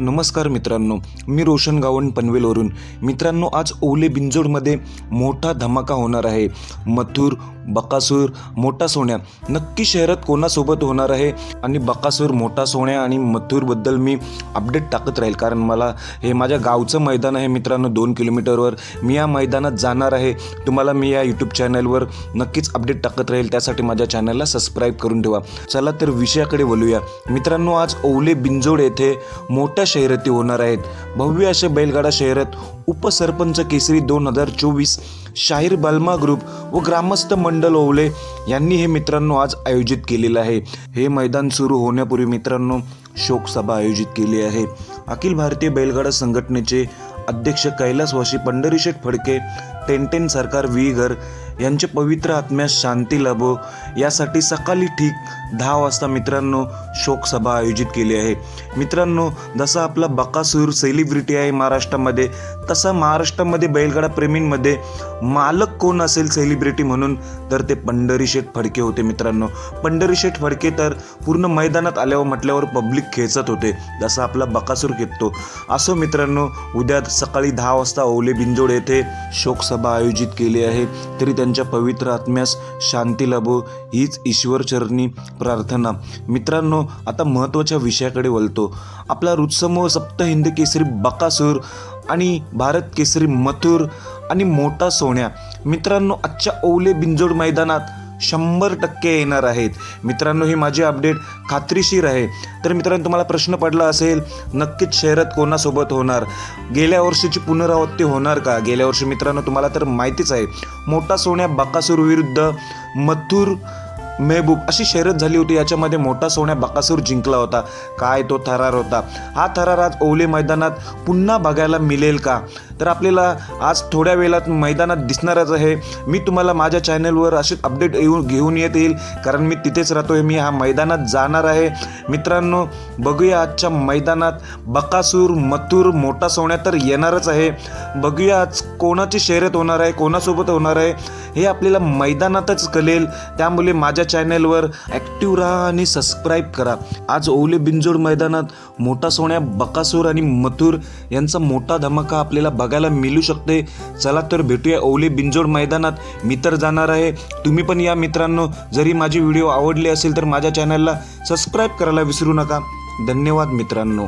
नमस्कार मित्रांनो मी रोशन गावण पनवेलवरून. मित्रांनो आज ओले बिंजोडमध्ये मोठा धमाका होणार आहे. मथुर बकासूर मोठा सोन्या. नक्की शहरात कोणासोबत होणार आहे? आणि बकासूर मोठा सोन्या आणि मथुरबद्दल मी अपडेट टाकत राहील. कारण मला हे माझ्या गावचं मैदान आहे मित्रांनो दोन किलोमीटरवर. मी या मैदानात जाणार आहे. तुम्हाला मी या यूट्यूब चॅनलवर नक्कीच अपडेट टाकत राहील. त्यासाठी माझ्या चॅनलला सबस्क्राईब करून ठेवा. चला तर विषयाकडे बोलूया मित्रांनो आज ओले बिंजोड येथे मोठ्या शर्यती होणार आहेत. भव्य अशा बैलगाडा शर्यत उपसरपंच केसरी दोन हजार चोवीस शाहीर बल्मा ग्रुप व ग्रामस्थ मंडल ओवले यांनी हे मित्रांनो आज आयोजित केलेलं आहे. हे मैदान सुरू होण्यापूर्वी मित्रांनो शोकसभा आयोजित केली आहे. अखिल भारतीय बैलगाडा संघटनेचे अध्यक्ष कैलासवाशी पंढरीशेठ फडके टेनटेन सरकार विघर यांच्या पवित्र आत्म्यास शांती लाभो. यासाठी सकाळी ठीक दहा वाजता मित्रांनो शोकसभा आयोजित केली आहे. मित्रांनो जसा आपला बकासूर सेलिब्रिटी आहे महाराष्ट्रामध्ये तसा महाराष्ट्रामध्ये बैलगाडा प्रेमींमध्ये मालक कोण असेल सेलिब्रिटी म्हणून? तर ते पंढरीशेठ फडके होते मित्रांनो. पंढरीशेठ फडके तर पूर्ण मैदानात आल्यावर म्हटल्यावर पब्लिक खेचत होते. जसा आपला बकासूर खेचतो. असो मित्रांनो उद्या सकाळी दहा वाजता ओले बिंजोड येथे शोकसभा आयोजित केली आहे. तरी त्यांच्या पवित्र आत्म्यास शांती लाभो हीच ईश्वरचरणी प्रार्थना. मित्रांनो आता महत्त्वाच्या विषयाकडे वळतो. आपला रुत्समूह सप्त हिंद केसरी बकासूर आणि भारत केसरी मथुर आणि मोठा सोन्या. मित्रांनो आजच्या ओले बिंजोड मैदानात शंभर टक्के येणार आहेत. मित्रांनो ही माझी अपडेट खात्रीशीर आहे. तर मित्रांनो तुम्हाला प्रश्न पडला असेल नक्कीच शहरात कोणासोबत होणार? गेल्या वर्षीची पुनरावृत्ती होणार का? गेल्या वर्षी मित्रांनो तुम्हाला तर माहितीच आहे मोठा सोन्या बकासूर विरुद्ध मथुर मेहबूब अशी शर्यत झाली होती याच्यामध्ये मोठा सोन्या बकासूर जिंकला होता. काय तो थरार होता? हा थरार आज ओले मैदानात पुन्हा बघायला मिळेल का? तर आपल्याला आज थोड्या वेळात मैदानात दिसणारच आहे. मी तुम्हाला माझ्या चॅनलवर असे अपडेट येऊन घेऊन येत येईल. कारण मी तिथेच राहतो आहे मी हा मैदानात जाणार आहे. मित्रांनो बघूया आजच्या मैदानात बकासूर मथुर मोठा सोन्या तर येणारच आहे. बघूया आज कोणाची शर्यत होणार आहे कोणासोबत होणार आहे हे आपल्याला मैदानातच कळेल. त्यामुळे माझ्या चॅनलवर ॲक्टिव्ह राहा आणि सबस्क्राईब करा. आज ओले बिंजोड मैदानात मोठा सोन्या बकासूर आणि मथुर यांचा मोठा धमाका आपल्याला बघायला मिळू शकते. चला तर भेटूया ओले बिंजोड मैदानात. मी तर जाणार आहे. तुम्ही पण या मित्रांनो. जरी माझी व्हिडिओ आवडली असेल तर माझ्या चॅनलला सबस्क्राईब करायला विसरू नका. धन्यवाद मित्रांनो.